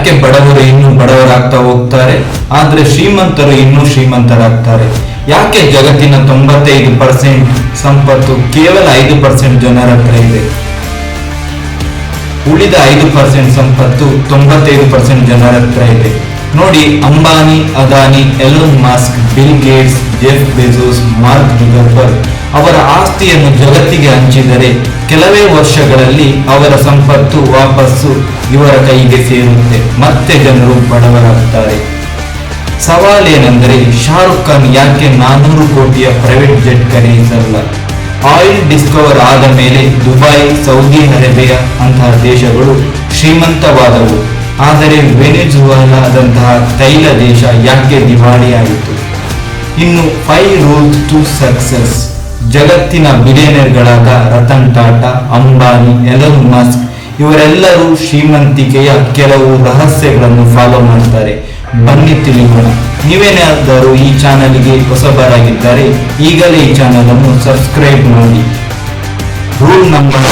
ಯಾಕೆ ಬಡವರು ಇನ್ನೂ ಬಡವರಾಗ್ತಾ ಹೋಗ್ತಾರೆ. ಆದ್ರೆ ಶ್ರೀಮಂತರು ಇನ್ನೂ ಶ್ರೀಮಂತರಾಗ್ತಾರೆ. ಯಾಕೆ ಜಗತ್ತಿನ ತೊಂಬತ್ತೈದು ಪರ್ಸೆಂಟ್ ಸಂಪತ್ತು ಕೇವಲ ಐದು ಪರ್ಸೆಂಟ್ ಜನರ ಹತ್ರ ಇದೆ? ಉಳಿದ ಐದು ಪರ್ಸೆಂಟ್ ಸಂಪತ್ತು ತೊಂಬತ್ತೈದು ಪರ್ಸೆಂಟ್ ಜನರ ಹತ್ರ ಇದೆ. ನೋಡಿ, Ambani, Adani, Elon Musk, Bill Gates, Jeff Bezos, Mark Zuckerberg. ಅವರ ಆಸ್ತಿಯನ್ನು ಜಗತ್ತಿಗೆ ಹಂಚಿದರೆ ಕೆಲವೇ ವರ್ಷಗಳಲ್ಲಿ ಅವರ ಸಂಪತ್ತು ವಾಪಸ್ಸು ಇವರ ಕೈಗೆ ಸೇರುತ್ತೆ. ಮತ್ತೆ ಜನರು ಬಡವರಾಗುತ್ತಾರೆ. ಸವಾಲೇನೆಂದರೆ ಶಾರುಖ್ ಖಾನ್ ಯಾಕೆ ನಾನ್ನೂರು ಕೋಟಿಯ ಪ್ರೈವೇಟ್ ಜೆಟ್ ಖರೀದಿಸಲ್ಲ ಆಯಿಲ್ ಡಿಸ್ಕವರ್ ಆದ ಮೇಲೆ ದುಬೈ, ಸೌದಿ ಅರೇಬಿಯಾ ಅಂತಹ ದೇಶಗಳು ಶ್ರೀಮಂತವಾದವು. ಆದರೆ ವೆನೆಜುವಾಲಾದಂತಹ ತೈಲ ದೇಶ ಯಾಕೆ ದಿವಾಳಿಯಾಯಿತು? ಇನ್ನು ಫೈವ್ ರೂಲ್ಸ್ ಟು ಸಕ್ಸಸ್. ಜಗತ್ತಿನ ಬಿಲಿಯನರ್ಗಳಾದ ರತನ್ ಟಾಟಾ, ಅಂಬಾನಿ ಎಲನ್ ಮಸ್ಕ್ ಇವರೆಲ್ಲರೂ ಶ್ರೀಮಂತಿಕೆಯ ಕೆಲವು ರಹಸ್ಯಗಳನ್ನು ಫಾಲೋ ಮಾಡ್ತಾರೆ. ಬನ್ನಿ ತಿಳಿಯೋಣ. ನೀವೇನಾದರೂ ಈ ಚಾನಲ್ಗೆ ಹೊಸಬರಾಗಿದ್ದರೆ ಈಗಲೇ ಈ ಚಾನಲ್ ಅನ್ನು ಸಬ್ಸ್ಕ್ರೈಬ್ ಮಾಡಿ rule number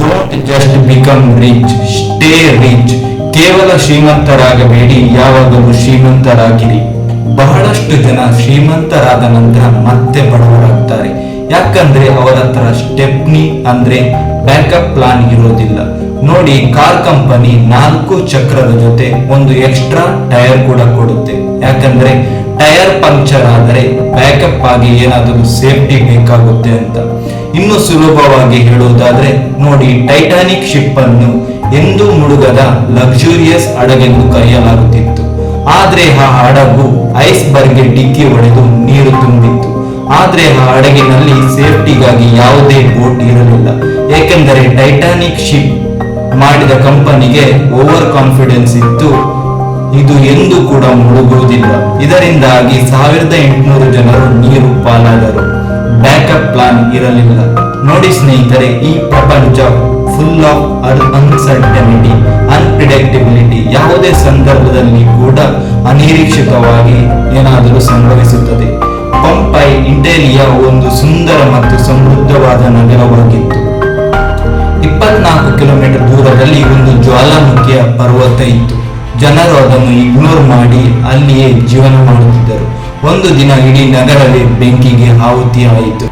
don't just become rich stay rich ಕೇವಲ ಶ್ರೀಮಂತರಾಗಬೇಡಿ, ಯಾವಾಗಲೂ ಶ್ರೀಮಂತರಾಗಿರಿ. ಬಹಳಷ್ಟು ಜನ ಶ್ರೀಮಂತರಾದ ನಂತರ ಮತ್ತೆ ಬಡವರಾಗ್ತಾರೆ. ಯಾಕಂದ್ರೆ ಅವರ ಹತ್ರ ಸ್ಟೆಪ್ನಿ ಅಂದ್ರೆ ಬ್ಯಾಕಪ್ ಪ್ಲಾನ್ ಇರೋದಿಲ್ಲ. ನೋಡಿ, ಕಾರ್ ಕಂಪನಿ ನಾಲ್ಕು ಚಕ್ರದ ಜೊತೆ ಒಂದು ಎಕ್ಸ್ಟ್ರಾ ಟೈರ್ ಕೂಡ ಕೊಡುತ್ತೆ. ಯಾಕಂದ್ರೆ ಟೈರ್ ಪಂಕ್ಚರ್ ಆದರೆ ಬ್ಯಾಕಪ್ ಆಗಿ ಏನಾದರೂ ಸೇಫ್ಟಿ ಬೇಕಾಗುತ್ತೆ ಅಂತ. ಇನ್ನು ಸುಲಭವಾಗಿ ಹೇಳುವುದಾದ್ರೆ ನೋಡಿ, ಟೈಟಾನಿಕ್ ಶಿಪ್ ಅನ್ನು ಎಂದೂ ಮುಳುಗದ ಲಕ್ಸುರಿಯಸ್ ಹಡಗೆಂದು ಕರೆಯಲಾಗುತ್ತಿತ್ತು. ಆದ್ರೆ ಆ ಹಡಗು ಐಸ್ ಬರ್ಗೆ ಡಿಕ್ಕಿ ಹೊಡೆದು ನೀರು ತುಂಬಿತ್ತು. ಆದ್ರೆ ಆ ಹಡಗಿನಲ್ಲಿ ಸೇಫ್ಟಿಗಾಗಿ ಯಾವುದೇ ಬೋಟ್ ಇರಲಿಲ್ಲ. ಏಕೆಂದರೆ ಟೈಟಾನಿಕ್ ಶಿಪ್ ಮಾಡಿದ ಕಂಪನಿಗೆ ಓವರ್ ಕಾನ್ಫಿಡೆನ್ಸ್ ಇತ್ತು. ಇದು ಎಂದೂ ಕೂಡ ಮುಳುಗುವುದಿಲ್ಲ. ಇದರಿಂದಾಗಿ ಸಾವಿರದ ಎಂಟುನೂರು ಜನರು ನೀರು ಪಾಲಾದರು. ಬ್ಯಾಕಪ್ ಪ್ಲಾನ್ ಇರಲಿಲ್ಲ. ನೋಡಿ ಸ್ನೇಹಿತರೆ, ಈ ಪ್ರಪಂಚ ಫುಲ್ ಆಫ್ ಅನ್ಸರ್ಟನಿಟಿ ಅನ್ಪ್ರಿಡೆಕ್ಟಿಬಿಲಿಟಿ ಯಾವುದೇ ಸಂದರ್ಭದಲ್ಲಿ ಕೂಡ ಅನಿರೀಕ್ಷಿತವಾಗಿ ಏನಾದರೂ ಸಂಭವಿಸುತ್ತದೆ. ಪಂಪೈ ಇಟಲಿಯ ಒಂದು ಸುಂದರ ಮತ್ತು ಸಮೃದ್ಧವಾದ ನಗರವಾಗಿತ್ತು. ಇಪ್ಪತ್ನಾಲ್ಕು ಕಿಲೋಮೀಟರ್ ದೂರದಲ್ಲಿ ಒಂದು ಜ್ವಾಲಾಮುಖಿಯ ಪರ್ವತ ಇತ್ತು. ಜನರು ಅದನ್ನು ಇಗ್ನೋರ್ ಮಾಡಿ ಅಲ್ಲಿಯೇ ಜೀವನ ಮಾಡುತ್ತಿದ್ದರು. ಒಂದು ದಿನ ಇಡೀ ನಗರವೇ ಬೆಂಕಿಗೆ ಆಹುತಿ ಆಯಿತು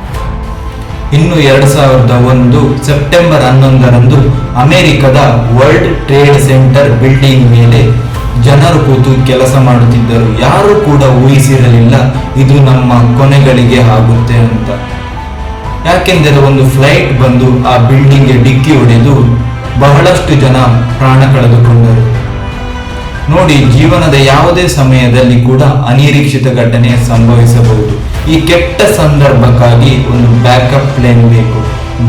ಇನ್ನು ಎರಡು ಸಾವಿರದ ಒಂದು ಸೆಪ್ಟೆಂಬರ್ ಹನ್ನೊಂದರಂದು ಅಮೆರಿಕದ ವರ್ಲ್ಡ್ ಟ್ರೇಡ್ ಸೆಂಟರ್ ಬಿಲ್ಡಿಂಗ್ ಮೇಲೆ ಜನರು ಕೂತು ಕೆಲಸ ಮಾಡುತ್ತಿದ್ದರು. ಯಾರು ಕೂಡ ಊಹಿಸಿರಲಿಲ್ಲ ಇದು ನಮ್ಮ ಕೊನೆಗಳಿಗೆ ಆಗುತ್ತೆ ಅಂತ. ಯಾಕೆಂದರೆ ಒಂದು ಫ್ಲೈಟ್ ಬಂದು ಆ ಬಿಲ್ಡಿಂಗ್ಗೆ ಡಿಕ್ಕಿ ಹೊಡೆದು ಬಹಳಷ್ಟು ಜನ ಪ್ರಾಣ ಕಳೆದುಕೊಂಡರು. ನೋಡಿ, ಜೀವನದ ಯಾವುದೇ ಸಮಯದಲ್ಲಿ ಕೂಡ ಅನಿರೀಕ್ಷಿತ ಘಟನೆ ಸಂಭವಿಸಬಹುದು. ಈ ಕೆಟ್ಟ ಸಂದರ್ಭಕ್ಕಾಗಿ ಒಂದು ಬ್ಯಾಕಪ್ ಪ್ಲೇನ್ ಬೇಕು.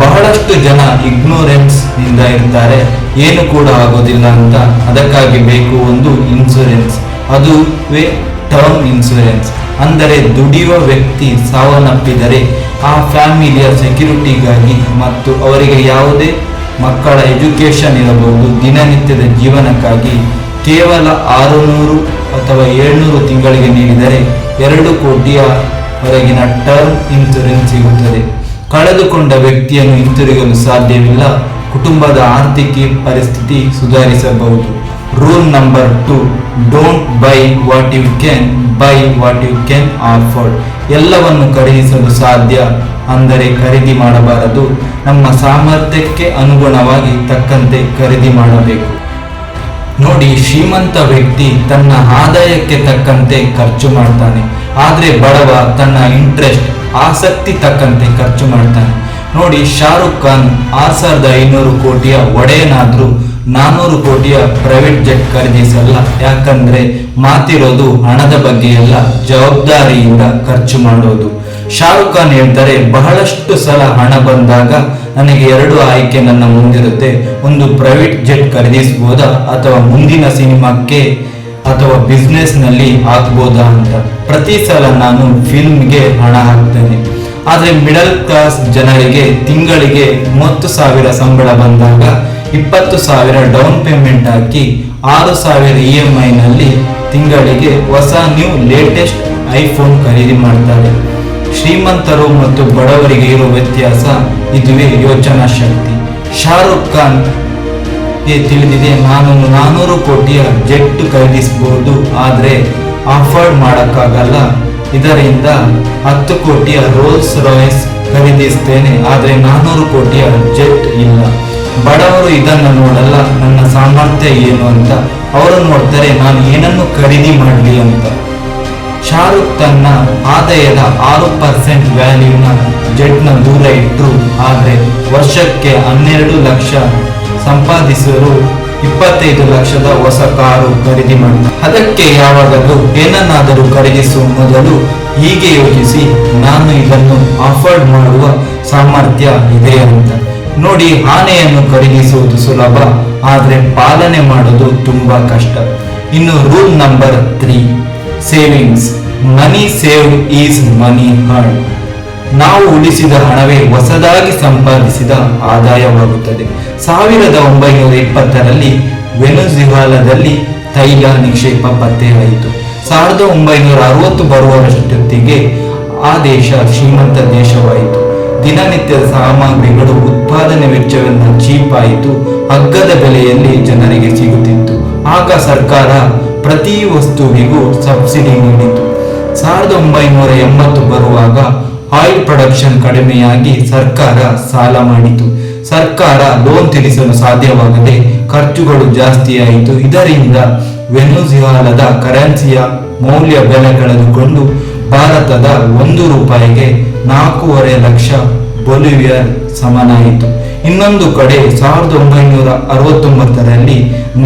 ಬಹಳಷ್ಟು ಜನ ಇಗ್ನೋರೆನ್ಸ್ನಿಂದ ಇರ್ತಾರೆ. ಏನು ಕೂಡ ಆಗೋದಿಲ್ಲ ಅಂತ ಅದಕ್ಕಾಗಿ ಬೇಕು ಒಂದು ಇನ್ಸೂರೆನ್ಸ್ ಅದು ಟರ್ಮ್ ಇನ್ಸೂರೆನ್ಸ್ ಅಂದರೆ ದುಡಿಯುವ ವ್ಯಕ್ತಿ ಸಾವನ್ನಪ್ಪಿದರೆ ಆ ಫ್ಯಾಮಿಲಿಯ ಸೆಕ್ಯೂರಿಟಿಗಾಗಿ ಮತ್ತು ಅವರಿಗೆ ಯಾವುದೇ ಮಕ್ಕಳ ಎಜುಕೇಷನ್ ಇರಬಹುದು, ದಿನನಿತ್ಯದ ಜೀವನಕ್ಕಾಗಿ ಕೇವಲ ಆರುನೂರು ಅಥವಾ ಏಳ್ನೂರು ತಿಂಗಳಿಗೆ ನೀಡಿದರೆ ಎರಡು ಕೋಟಿಯ ವರೆಗಿನ ಟರ್ಮ್ ಇನ್ಸೂರೆನ್ಸ್ ಸಿಗುತ್ತದೆ. ಕಳೆದುಕೊಂಡ ವ್ಯಕ್ತಿಯನ್ನು ಹಿಂತಿರುಗಲು ಸಾಧ್ಯವಿಲ್ಲ. ಕುಟುಂಬದ ಆರ್ಥಿಕ ಪರಿಸ್ಥಿತಿ ಸುಧಾರಿಸಬಹುದು. Rule number two don't buy what you can buy what you can afford ಎಲ್ಲವನ್ನು ಖರೀದಿಸಲು ಸಾಧ್ಯ. ಅಂದರೆ ಖರೀದಿ ಮಾಡಬಾರದು. ನಮ್ಮ ಸಾಮರ್ಥ್ಯಕ್ಕೆ ಅನುಗುಣವಾಗಿ ತಕ್ಕಂತೆ ಖರೀದಿ ಮಾಡಬೇಕು. ನೋಡಿ, ಶ್ರೀಮಂತ ವ್ಯಕ್ತಿ ತನ್ನ ಆದಾಯಕ್ಕೆ ತಕ್ಕಂತೆ ಖರ್ಚು ಮಾಡ್ತಾನೆ. ಆದ್ರೆ ಬಡವ ತನ್ನ ಇಂಟ್ರೆಸ್ಟ್ ಆಸಕ್ತಿ ತಕ್ಕಂತೆ ಖರ್ಚು ಮಾಡ್ತಾನೆ. ನೋಡಿ, ಶಾರುಖ್ ಖಾನ್ ಆರ್ ಸಾವಿರದ ಐನೂರು ಕೋಟಿಯ ಒಡೆಯನಾದ್ರೂ ನಾನೂರು ಕೋಟಿಯ ಪ್ರೈವೇಟ್ ಜೆಟ್ ಖರೀದಿಸಲ್ಲ. ಯಾಕಂದ್ರೆ ಮಾತಿರೋದು ಹಣದ ಬಗ್ಗೆ ಎಲ್ಲ ಜವಾಬ್ದಾರಿಯಿಂದ ಖರ್ಚು ಮಾಡೋದು. ಶಾರುಖ್ ಖಾನ್ ಹೇಳ್ತಾರೆ, ಬಹಳಷ್ಟು ಸಲ ಹಣ ಬಂದಾಗ ನನಗೆ ಎರಡು ಆಯ್ಕೆ ನನ್ನ ಮುಂದಿರುತ್ತೆ. ಒಂದು ಪ್ರೈವೇಟ್ ಜೆಟ್ ಖರೀದಿಸಬಹುದಾ ಅಥವಾ ಮುಂದಿನ ಸಿನಿಮಾಕ್ಕೆ ಅಥವಾ ಬಿಸ್ನೆಸ್ನಲ್ಲಿ ಹಾಕ್ಬೋದಾ ಅಂತ. ಪ್ರತಿ ಸಲ ನಾನು ಫಿಲ್ಮ್ಗೆ ಹಣ ಹಾಕ್ತೇನೆ. ಆದ್ರೆ ಮಿಡಲ್ ಕ್ಲಾಸ್ ಜನರಿಗೆ ತಿಂಗಳಿಗೆ ಮೂವತ್ತು ಸಾವಿರ ಸಂಬಳ ಬಂದಾಗ ಇಪ್ಪತ್ತು ಸಾವಿರ ಡೌನ್ ಪೇಮೆಂಟ್ ಹಾಕಿ ಆರು ಸಾವಿರ ಇ ಎಂ ಐನಲ್ಲಿ ನಲ್ಲಿ ತಿಂಗಳಿಗೆ ಹೊಸ ನ್ಯೂ ಲೇಟೆಸ್ಟ್ ಐಫೋನ್ ಖರೀದಿ ಮಾಡ್ತಾರೆ. ಶ್ರೀಮಂತರು ಮತ್ತು ಬಡವರಿಗೆ ಇರೋ ವ್ಯತ್ಯಾಸ ಇದುವೇ ಯೋಚನಾ ಶಕ್ತಿ. ಶಾರುಖ್ ಖಾನ್ ತಿಳಿದಿದೆ ನಾನು ನಾನೂರು ಕೋಟಿಯ ಜೆಟ್ ಖರೀದಿಸಬಹುದು, ಆದರೆ ಅಫೋರ್ಡ್ ಮಾಡೋಕ್ಕಾಗಲ್ಲ. ಇದರಿಂದ ಹತ್ತು ಕೋಟಿಯ ರೋಲ್ಸ್ ರಾಯ್ಸ್ ಖರೀದಿಸ್ತೇನೆ, ಆದರೆ ನಾನೂರು ಕೋಟಿಯ ಜೆಟ್ ಇಲ್ಲ. ಬಡವರು ಇದನ್ನು ನೋಡಲ್ಲ, ನನ್ನ ಸಾಮರ್ಥ್ಯ ಏನು ಅಂತ. ಅವರು ನೋಡ್ತಾರೆ, ನಾನು ಏನನ್ನು ಖರೀದಿ ಮಾಡಲಿ ಅಂತ. ಶಾರುಖ್ ತನ್ನ ಆದಾಯದ ಆರು ಪರ್ಸೆಂಟ್ ವ್ಯಾಲ್ಯೂನ ಜೆಟ್ನ ದೂರ ಇಟ್ಟರು ಆದರೆ ವರ್ಷಕ್ಕೆ ಹನ್ನೆರಡು ಲಕ್ಷ ಸಂಪಾದಿಸಲು ಇಪ್ಪತ್ತೈದು ಲಕ್ಷದ ಹೊಸ ಕಾರು ಖರೀದಿ ಮಾಡಿ. ಅದಕ್ಕೆ ಯಾವಾಗಲೂ ಏನನ್ನಾದರೂ ಖರೀದಿಸುವ ಮೊದಲು ಹೀಗೆ ಯೋಚಿಸಿ, ನಾನು ಇದನ್ನು ಅಫೋರ್ಡ್ ಮಾಡುವ ಸಾಮರ್ಥ್ಯ ಇದೆ ಅಂತ. ನೋಡಿ, ಆನೆಯನ್ನು ಖರೀದಿಸುವುದು ಸುಲಭ, ಆದರೆ ಪಾಲನೆ ಮಾಡೋದು ತುಂಬಾ ಕಷ್ಟ. ಇನ್ನು rule number three, savings. Money save is money heard. ನಾವು ಉಳಿಸಿದ ಹಣವೇ ಹೊಸದಾಗಿ ಸಂಪಾದಿಸಿದ ಆದಾಯವಾಗುತ್ತದೆ. ಸಾವಿರದ ಒಂಬೈನೂರ ಇಪ್ಪತ್ತರಲ್ಲಿ ವೆನುಜುವಾಲದಲ್ಲಿ ತೈಲ ನಿಕ್ಷೇಪ ಪತ್ತೆಯಾಯಿತು. ಸಾವಿರದ ಒಂಬೈನೂರ ಅರವತ್ತು ಬರುವಷ್ಟೊತ್ತಿಗೆ ಆ ದೇಶ ಶ್ರೀಮಂತ ದೇಶವಾಯಿತು. ದಿನನಿತ್ಯದ ಸಾಮಗ್ರಿಗಳು ಉತ್ಪಾದನೆ ವೆಚ್ಚವೆಲ್ಲ ಚೀಪ್ ಆಯಿತು. ಅಗ್ಗದ ಬೆಲೆಯಲ್ಲಿ ಜನರಿಗೆ ಸಿಗುತ್ತಿತ್ತು. ಆಗ ಸರ್ಕಾರ ಪ್ರತಿ ವಸ್ತುವಿಗೂ ಸಬ್ಸಿಡಿ ನೀಡಿತು. ಸಾವಿರದ ಒಂಬೈನೂರ ಎಂಬತ್ತು ಬರುವಾಗ ಆಯಿಲ್ ಪ್ರೊಡಕ್ಷನ್ ಕಡಿಮೆಯಾಗಿ ಸರ್ಕಾರ ಸಾಲ ಮಾಡಿತು. ಸರ್ಕಾರ ಲೋನ್ ತೀರಿಸಲು ಸಾಧ್ಯವಾಗದೆ ಖರ್ಚುಗಳು ಜಾಸ್ತಿಯಾಯಿತು ಇದರಿಂದ ವೆನುಜುವಾಲದ ಕರೆನ್ಸಿಯ ಮೌಲ್ಯ ಬೆಲೆ ಕಳೆದುಕೊಂಡು ಭಾರತದ ಒಂದು ರೂಪಾಯಿಗೆ ನಾಲ್ಕೂವರೆ ಲಕ್ಷ ಬೊಲಿವಿಯರ್ ಸಮನಾಯಿತು. ಇನ್ನೊಂದು ಕಡೆ ಸಾವಿರದ ಒಂಬೈನೂರ ಅರವತ್ತೊಂಬತ್ತರಲ್ಲಿ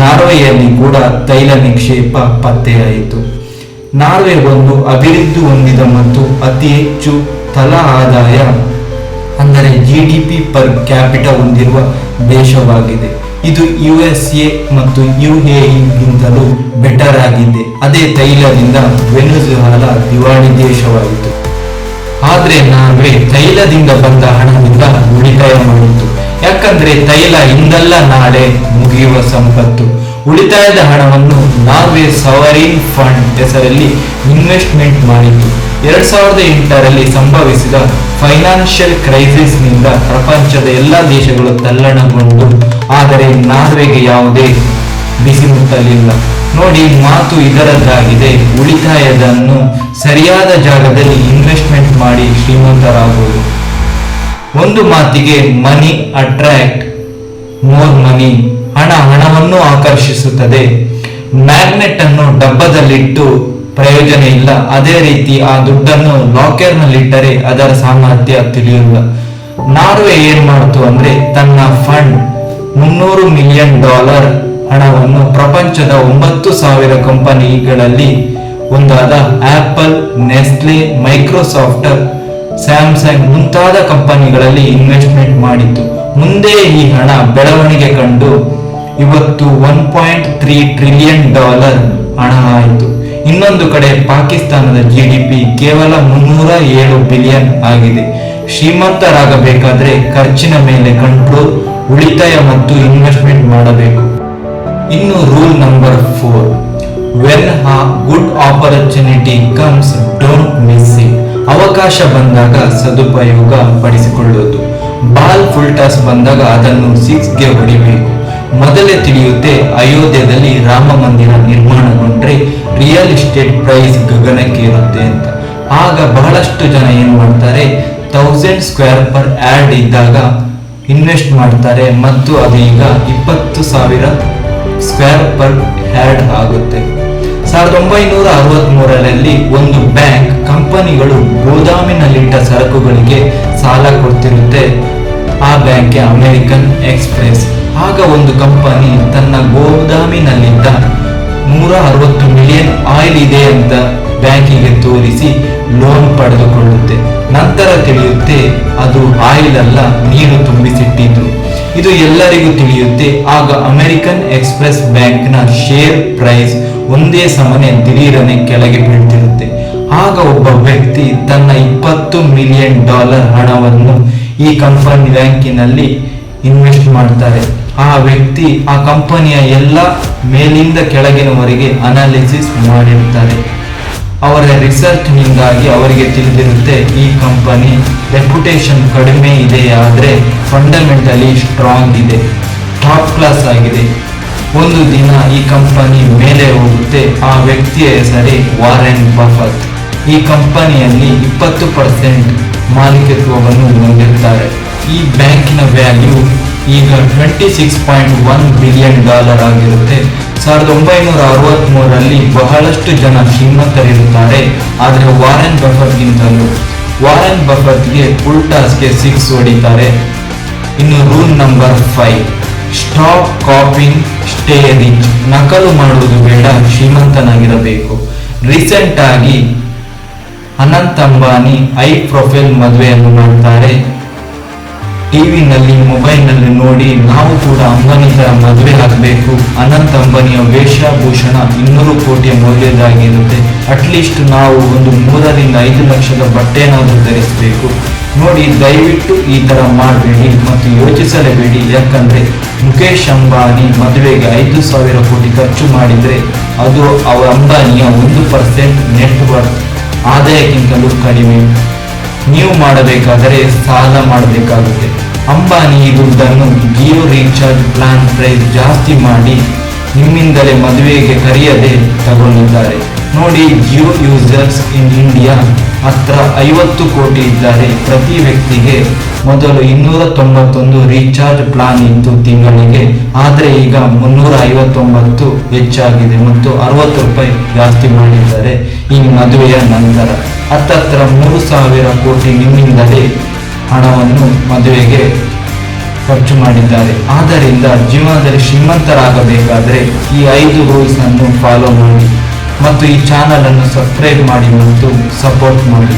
ನಾರ್ವೆಯಲ್ಲಿ ಕೂಡ ತೈಲ ನಿಕ್ಷೇಪ ಪತ್ತೆಯಾಯಿತು. ನಾರ್ವೆ ಒಂದು ಅಭಿವೃದ್ಧಿ ಹೊಂದಿದ ಮತ್ತು ಅತಿ ಹೆಚ್ಚು ತಲಾ ಆದಾಯ ಅಂದರೆ G D P per capita ಹೊಂದಿರುವ ದೇಶವಾಗಿದೆ. ಇದು ಯು ಎಸ್ ಎ ಮತ್ತು ಯು ಎ ಗಿಂತಲೂ ಬೆಟರ್ ಆಗಿದೆ. ಅದೇ ತೈಲದಿಂದ ವೆನುಜುವಾಲ ದಿವಾಳಿ ದೇಶವಾಯಿತು. ಆದರೆ ನಾರ್ವೆ ತೈಲದಿಂದ ಬಂದ ಹಣದಿಂದ ಉಳಿತಾಯ ಮಾಡಿತು ಯಾಕಂದ್ರೆ ತೈಲ ಇಂದಲ್ಲ ನಾಳೆ ಮುಗಿಯುವ ಸಂಪತ್ತು. ಉಳಿತಾಯದ ಹಣವನ್ನು ನಾರ್ವೆ ಸವರಿನ್ ಫಂಡ್ ಹೆಸರಲ್ಲಿ ಇನ್ವೆಸ್ಟ್ಮೆಂಟ್ ಮಾಡಿತು ಎರಡ್ ಸಾವಿರದ ಎಂಟರಲ್ಲಿ ಸಂಭವಿಸಿದ ಫೈನಾನ್ಷಿಯಲ್ ಕ್ರೈಸಿಸ್ನಿಂದ ಪ್ರಪಂಚದ ಎಲ್ಲ ದೇಶಗಳು ತಲ್ಲಣಗೊಂಡು, ಆದರೆ ನಾರ್ವೆಗೆ ಯಾವುದೇ ಬಿಸಿ ಮುಟ್ಟಲಿಲ್ಲ ನೋಡಿ, ಮಾತು ಇದರದ್ದಾಗಿದೆ. ಉಳಿತಾಯದನ್ನು ಸರಿಯಾದ ಜಾಗದಲ್ಲಿ ಇನ್ವೆಸ್ಟ್ಮೆಂಟ್ ಮಾಡಿ ಶ್ರೀಮಂತರಾಗುವುದು. ಒಂದು ಮಾತಿಗೆ ಮನಿ ಅಟ್ರಾಕ್ಟ್ ಮೋರ್ ಮನಿ ಹಣ, ಹಣವನ್ನು ಆಕರ್ಷಿಸುತ್ತದೆ. ಮ್ಯಾಗ್ನೆಟ್ ಅನ್ನು ಡಬ್ಬದಲ್ಲಿಟ್ಟು ಪ್ರಯೋಜನ ಇಲ್ಲ. ಅದೇ ರೀತಿ ಆ ದುಡ್ಡನ್ನು ಲಾಕರ್ನಲ್ಲಿಟ್ಟರೆ ಅದರ ಸಾಮರ್ಥ್ಯ ತಿಳಿಯಲ್ಲ ನಾರ್ವೆ ಏನ್ ಮಾಡ್ತು ಅಂದ್ರೆ ತನ್ನ ಫಂಡ್ ಮುನ್ನೂರು ಮಿಲಿಯನ್ ಡಾಲರ್ ಹಣವನ್ನು ಪ್ರಪಂಚದ ಒಂಬತ್ತು ಸಾವಿರ ಕಂಪನಿಗಳಲ್ಲಿ ಒಂದಾದ ಆಪಲ್ ನೆಸ್ಲೆ ಮೈಕ್ರೋಸಾಫ್ಟ್ ಸ್ಯಾಮ್ಸಂಗ್ ಮುಂತಾದ ಕಂಪನಿಗಳಲ್ಲಿ ಇನ್ವೆಸ್ಟ್ಮೆಂಟ್ ಮಾಡಿತು ಮುಂದೆ ಈ ಹಣ ಬೆಳವಣಿಗೆ ಕಂಡು ಇವತ್ತು one point three trillion dollar ಹಣ ಆಯಿತು. ಇನ್ನೊಂದು ಕಡೆ ಪಾಕಿಸ್ತಾನದ ಜಿ ಡಿ ಪಿ ಕೇವಲ ಮುನ್ನೂರ ಏಳು ಬಿಲಿಯನ್ ಆಗಿದೆ. ಶ್ರೀಮಂತರಾಗಬೇಕಾದ್ರೆ ಖರ್ಚಿನ ಮೇಲೆ ಕಂಟ್ರೋಲ್ ಉಳಿತಾಯ ಮತ್ತು ಇನ್ವೆಸ್ಟ್ಮೆಂಟ್ ಮಾಡಬೇಕು. ಇನ್ನು rule number four when a good opportunity comes don't miss it ಅವಕಾಶ ಬಂದಾಗ ಸದುಪಯೋಗ ಪಡಿಸಿಕೊಳ್ಳೋದು. ಬಾಲ್ ಫುಲ್ ಟಾಸ್ ಬಂದಾಗ ಅದನ್ನು ಸಿಕ್ಸ್ಗೆ ಹೊಡಿಬೇಕು. ಮೊದಲೇ ತಿಳಿಯುತ್ತೆ ಅಯೋಧ್ಯದಲ್ಲಿ ರಾಮ ಮಂದಿರ ನಿರ್ಮಾಣಗೊಂಡ್ರೆ ರಿಯಲ್ ಎಸ್ಟೇಟ್ ಪ್ರೈಸ್ ಗಗನಕ್ಕೆ ಇರುತ್ತೆ ಅಂತ. ಆಗ ಬಹಳಷ್ಟು ಜನ ಏನು ಮಾಡ್ತಾರೆ ತೌಸಂಡ್ ಸ್ಕ್ವೇರ್ ಪರ್ ಆ್ಯಡ್ ಇದ್ದಾಗ ಇನ್ವೆಸ್ಟ್ ಮಾಡ್ತಾರೆ ಮತ್ತು ಅದು ಈಗ ಇಪ್ಪತ್ತು ಸಾವಿರ ಸ್ಕ್ವೇರ್ ಪರ್ ಹ್ಯಾಡ್ ಆಗುತ್ತೆ. ಸಾವಿರದ ಒಂಬೈನೂರ ಅರವತ್ಮೂರರಲ್ಲಿ ಒಂದು ಬ್ಯಾಂಕ್ ಕಂಪನಿಗಳು ಗೋದಾಮಿನಲ್ಲಿಟ್ಟ ಸರಕುಗಳಿಗೆ ಸಾಲ ಕೊಡ್ತಿರುತ್ತೆ. ಆ ಬ್ಯಾಂಕ್ಗೆ ಅಮೆರಿಕನ್ ಎಕ್ಸ್ಪ್ರೆಸ್. ಆಗ ಒಂದು ಕಂಪನಿ ತನ್ನ ಗೋದಾಮಿನಲ್ಲಿದ್ದ ನೂರ ಅರವತ್ತು ಮಿಲಿಯನ್ ಆಯಿಲ್ ಇದೆ ಅಂತ ಬ್ಯಾಂಕಿಗೆ ತೋರಿಸಿ ಲೋನ್ ಪಡೆದುಕೊಳ್ಳುತ್ತೆ. ನಂತರ ತಿಳಿಯುತ್ತೆ ಅದು ಆಯಿಲ್ ಅಲ್ಲ, ನೀರು ತುಂಬಿಸಿಟ್ಟಿದ್ರು. ಇದು ಎಲ್ಲರಿಗೂ ತಿಳಿಯುತ್ತೆ, ಆಗ ಅಮೆರಿಕನ್ ಎಕ್ಸ್ಪ್ರೆಸ್ನ ಶೇರ್ ಪ್ರೈಸ್ ಒಂದೇ ಸಮನೆ ದಿಢೀರನೆ ಕೆಳಗೆ ಬೀಳ್ತಿರುತ್ತೆ. ಆಗ ಒಬ್ಬ ವ್ಯಕ್ತಿ ತನ್ನ ಇಪ್ಪತ್ತು ಮಿಲಿಯನ್ ಡಾಲರ್ ಹಣವನ್ನು ಈ ಕಂಪನಿ ಬ್ಯಾಂಕಿನಲ್ಲಿ ಇನ್ವೆಸ್ಟ್ ಮಾಡ್ತಾರೆ. ಆ ವ್ಯಕ್ತಿ, ಆ ಕಂಪನಿಯ ಎಲ್ಲ ಮೇಲಿಂದ ಕೆಳಗಿನವರೆಗೆ ಅನಾಲಿಸಿಸ್ ಮಾಡಿರುತ್ತಾರೆ ಅವರ ರಿಸರ್ಚ್ ನಿಂದಾಗಿ ಅವರಿಗೆ ತಿಳಿದಿರುತ್ತೆ, ಈ ಕಂಪನಿ ರೆಪ್ಯುಟೇಷನ್ ಕಡಿಮೆ ಇದೆ, ಆದರೆ ಫಂಡಮೆಂಟಲಿ ಸ್ಟ್ರಾಂಗ್ ಇದೆ ಟಾಪ್ ಕ್ಲಾಸ್ ಆಗಿದೆ. ಒಂದು ದಿನ ಈ ಕಂಪನಿ ಮೇಲೆ ಹೋಗುತ್ತೆ, ಆ ವ್ಯಕ್ತಿಯ ಹೆಸರೇ ವಾರೆನ್ ಬಫತ್. ಈ ಕಂಪನಿಯಲ್ಲಿ ಇಪ್ಪತ್ತು ಪರ್ಸೆಂಟ್ ಮಾಲೀಕತ್ವವನ್ನು ಹೊಂದಿರುತ್ತಾರೆ. ಈ ಬ್ಯಾಂಕಿನ ವ್ಯಾಲ್ಯೂ ಈಗ twenty six point one billion dollar ಆಗಿರುತ್ತೆ. ಸಾವಿರದ ಒಂಬೈನೂರ ಅರವತ್ತ್ಮೂರರಲ್ಲಿ ಬಹಳಷ್ಟು ಜನ ಶ್ರೀಮಂತರಿರುತ್ತಾರೆ. ಆದರೆ ವಾರೆನ್ ಬಫತ್ಗಿಂತಲೂ ವಾರೆನ್ ಬಫತ್ಗೆ ಉಲ್ಟಾಸ್ಗೆ ಸಿಕ್ಸ್ ಹೊಡಿತಾರೆ. ಇನ್ನು rule number five. Stop copying, stay rich. ನಕಲು ಮಾಡುವುದು ಬೇಡ, ಶ್ರೀಮಂತನಾಗಿರಬೇಕು. ರೀಸೆಂಟ್ ಆಗಿ ಅನಂತ್ ಅಂಬಾನಿ ಐ ಪ್ರೊಫೈಲ್ ಮದುವೆಯನ್ನು ಮಾಡ್ತಾರೆ. ಟಿವಿನಲ್ಲಿ ಮೊಬೈಲ್ನಲ್ಲಿ ನೋಡಿ ನಾವು ಕೂಡ ಅಂಬಾನಿ ಮದುವೆ ಆಗಬೇಕು. ಅನಂತ್ ಅಂಬಾನಿಯ ವೇಷಭೂಷಣ ಇನ್ನೂರು ಕೋಟಿಯ ಮೌಲ್ಯದಾಗಿರುತ್ತೆ ಅಟ್ಲೀಸ್ಟ್ ನಾವು ಒಂದು ಮೂರರಿಂದ ಐದು ಲಕ್ಷದ ಬಟ್ಟೆನಾದರೂ ಧರಿಸಬೇಕು. ನೋಡಿ, ದಯವಿಟ್ಟು ಈ ತರ ಮಾಡಬೇಡಿ ಮತ್ತು ಯೋಚಿಸಲೇಬೇಡಿ. ಯಾಕಂದರೆ ಮುಖೇಶ್ ಅಂಬಾನಿ ಮದುವೆಗೆ ಐದು ಸಾವಿರ ಕೋಟಿ ಖರ್ಚು ಮಾಡಿದ್ರೆ ಅದು ಅವರ ಅಂಬಾನಿಯ ಒಂದು ಪರ್ಸೆಂಟ್ ನೆಟ್ ವರ್ತ್ ಆದಾಯಕ್ಕಿಂತಲೂ ಕಡಿಮೆ. ನೀವು ಮಾಡಬೇಕಾದರೆ ಸಾಲ ಮಾಡಬೇಕಾಗುತ್ತೆ. ಅಂಬಾನಿ ಈ ದುಡ್ಡನ್ನು ಜಿಯೋ ರೀಚಾರ್ಜ್ ಪ್ಲಾನ್ ಪ್ರೈಸ್ ಜಾಸ್ತಿ ಮಾಡಿ ನಿಮ್ಮಿಂದಲೇ ಮದುವೆಗೆ ಕರೆಯದೆ ತಗೊಂಡಿದ್ದಾರೆ. ನೋಡಿ ಜಿಯೋ ಯೂಸರ್ಸ್ ಇನ್ ಇಂಡಿಯಾ ಹತ್ರ ಐವತ್ತು ಕೋಟಿ ಇದ್ದಾರೆ. ಪ್ರತಿ ವ್ಯಕ್ತಿಗೆ ಮೊದಲು ಇನ್ನೂರ ತೊಂಬತ್ತೊಂದು ರೀಚಾರ್ಜ್ ಪ್ಲಾನ್ ಇತ್ತು ತಿಂಗಳಿಗೆ. ಆದರೆ ಈಗ ಮುನ್ನೂರ ಐವತ್ತೊಂಬತ್ತು ಹೆಚ್ಚಾಗಿದೆ ಮತ್ತು ಅರವತ್ತು ರೂಪಾಯಿ ಜಾಸ್ತಿ ಮಾಡಿದ್ದಾರೆ. ಈ ಮದುವೆಯ ನಂತರ ಹತ್ತತ್ರ ಮೂರು ಸಾವಿರ ಕೋಟಿ ನಿಮ್ಮಿಂದಲೇ ಹಣವನ್ನು ಮದುವೆಗೆ ಖರ್ಚು ಮಾಡಿದ್ದಾರೆ. ಆದ್ದರಿಂದ ಜೀವನದಲ್ಲಿ ಶ್ರೀಮಂತರಾಗಬೇಕಾದರೆ ಈ ಐದು ರೂಲ್ಸ್ ಅನ್ನು ಫಾಲೋ ಮಾಡಿ ಮತ್ತು ಈ ಚಾನಲ್ ಅನ್ನು ಸಬ್ಸ್ಕ್ರೈಬ್ ಮಾಡಿ ಮತ್ತು ಸಪೋರ್ಟ್ ಮಾಡಿ.